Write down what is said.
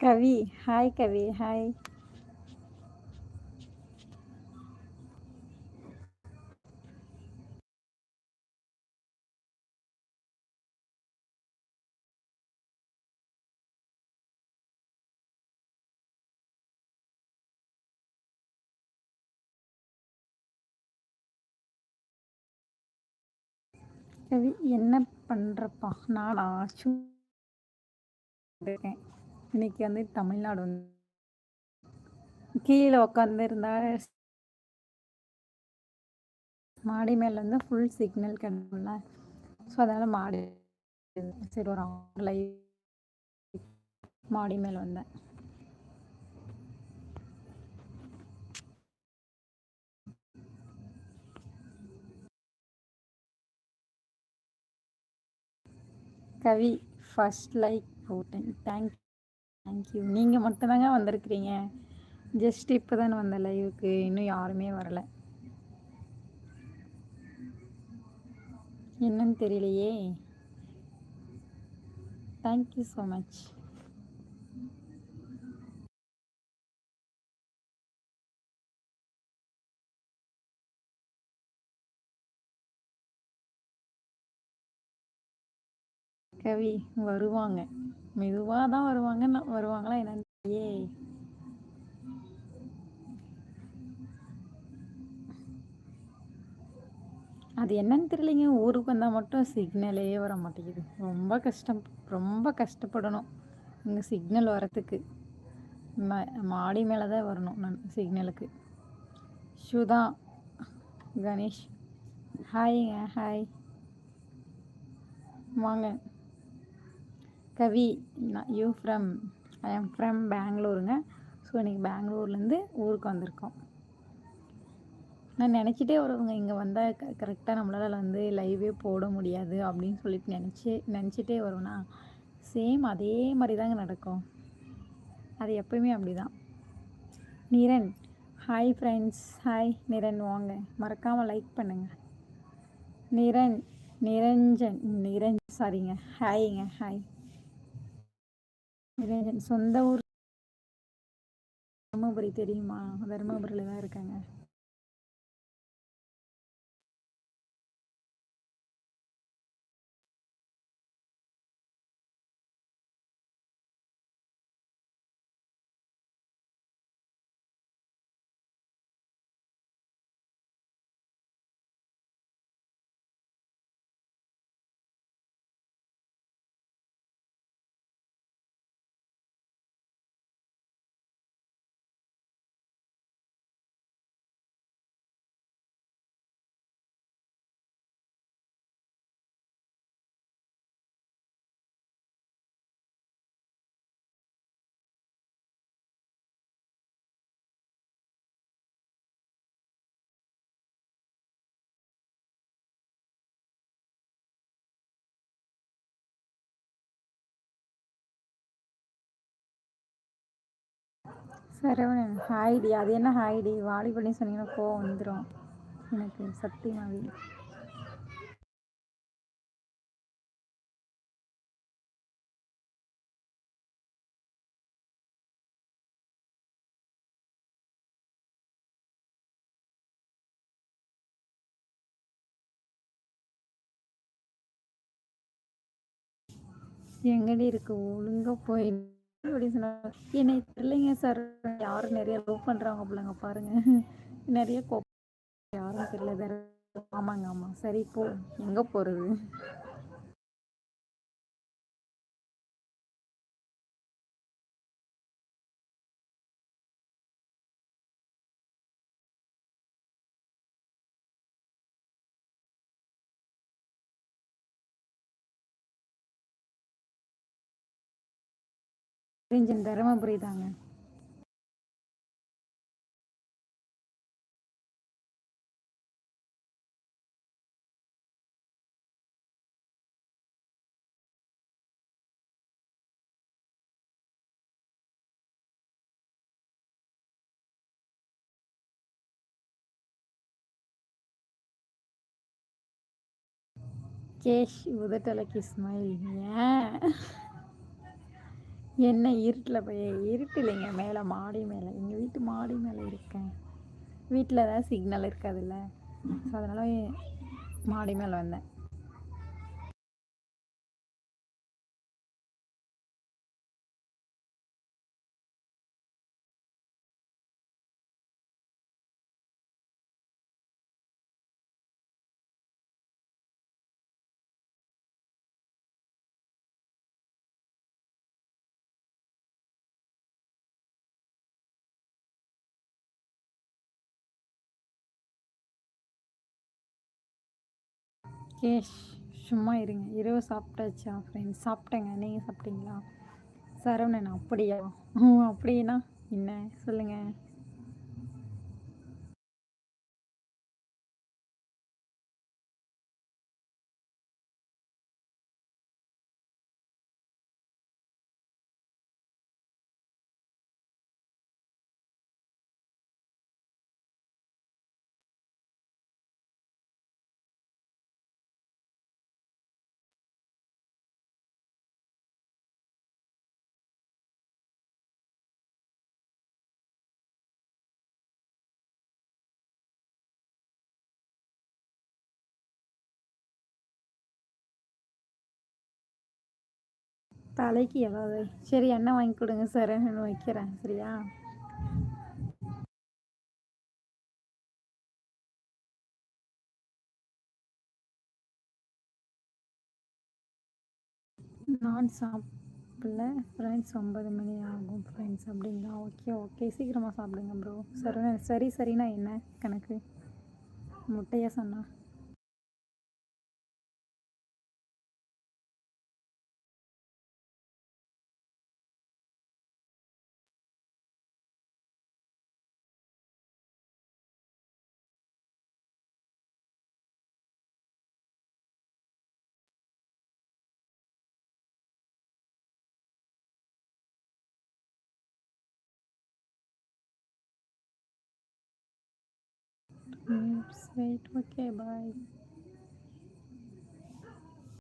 கவி hi கவி hi கவி என்ன பண்ணுறப்பா நானா சு இருக்கேன். இன்னைக்கு வந்து தமிழ்நாடு வந்து கீழே உட்காந்துருந்தா மாடி மேலே வந்து ஃபுல் சிக்னல் கிடைக்கும்ல ஸோ அதனால் மாடி சரி ஒரு லைவ் மாடி மேலே வந்தேன். கவி ஃபர்ஸ்ட் லைக் போட்டேன். தேங்க் தேங்க்யூ நீங்கள் மட்டும்தாங்க வந்திருக்கிறீங்க. ஜஸ்ட் இப்போ தானே வந்த லைவுக்கு இன்னும் யாருமே வரலை. என்னன்னு தெரியலையே. தேங்க்யூ ஸோ மச் கவி வருவாங்க. மெதுவாக தான் வருவாங்க வருவாங்களா என்னன்னு தெரியலையே. அது என்னன்னு தெரியலைங்க. ஊருக்கு வந்தால் மட்டும் சிக்னலே வர மாட்டேங்குது. ரொம்ப கஷ்டம். ரொம்ப கஷ்டப்படணும். இங்கே சிக்னல் வரத்துக்கு. மாடி மேலே தான் வரணும் நான் சிக்னலுக்கு சுதா கணேஷ். ஹாய்ங்க ஹாய் வாங்க. கவி நான் you from I am from பெங்களூருங்க so இன்றைக்கி பெங்களூர்லேருந்து ஊருக்கு வந்திருக்கோம். நான் நினச்சிட்டே வருவோங்க இங்கே வந்தால் க கரெக்டாக நம்மளால் வந்து லைவே போட முடியாது அப்படின்னு சொல்லிட்டு நினச்சி நினச்சிட்டே வருவேனா? சேம் அதே மாதிரி தாங்க நடக்கும். அது எப்பயுமே அப்படி தான் Niran hi friends hi Niran வாங்க. மறக்காமல் லைக் பண்ணுங்கள் நிரன் நிரஞ்சன் நிரஞ் சாரிங்க ஹாய்ங்க ஹாய் நிரஞ்சன் சொந்த ஊர். தருமபுரி தெரியுமா? தருமபுரியில் தான் இருக்காங்க. சரவணன் ஹாய்டி அது என்ன ஹாய்டி வாலிபல்னு சொன்னீங்கன்னா கோவம் வந்துடும் எனக்கு சத்தியமாவே எங்கடி இருக்கு? ஒழுங்கா போயிடு அப்படின்னு சொன்னாங்க. என்னை தெரியலைங்க சார் யாரும் நிறைய லவ் பண்ணுறாங்க பிள்ளைங்க பாருங்க. நிறைய கோ யாரும் தெரியல ஆமாங்க ஆமாம் சரி போ. எங்கே போகிறது ரீஞ்சன் தருமபுரி தாங்க கேஷ் உதட்டலக்கு ஸ்மைல் ஏன் என்ன இருட்டில் போய் இருட்டு இல்லைங்க மேலே மாடி மேலே. எங்கள் வீட்டு மாடி மேலே இருக்கேன். வீட்டில் ஏதாவது சிக்னல் இருக்காதுல்ல. ஸோ அதனால் மாடி மேலே வந்தேன். கேஷ் சும்மா இருங்க. இரவு சாப்பிட்டாச்சா ஃப்ரெண்ட்ஸ் சாப்பிட்டேங்க. நீங்கள் சாப்பிட்டீங்களா? சரவணன் அப்படியா? அப்படின்னா என்ன? சொல்லுங்கள் தலைக்கு ஏதாவது. சரி எண்ணெய் வாங்கி கொடுங்க சார். நான் வைக்கிறேன். சரியா? நான் சாப்பிடல. ஃப்ரெண்ட்ஸ் ஒன்பது மணி ஆகும் ஃப்ரெண்ட்ஸ் அப்படிங்களா ஓகே ஓகே சீக்கிரமாக சாப்பிடுங்க ப்ரோ சரி சரி சரினா என்ன கணக்கு? முட்டையாக Mm-hmm. Oops, wait, okay, bye.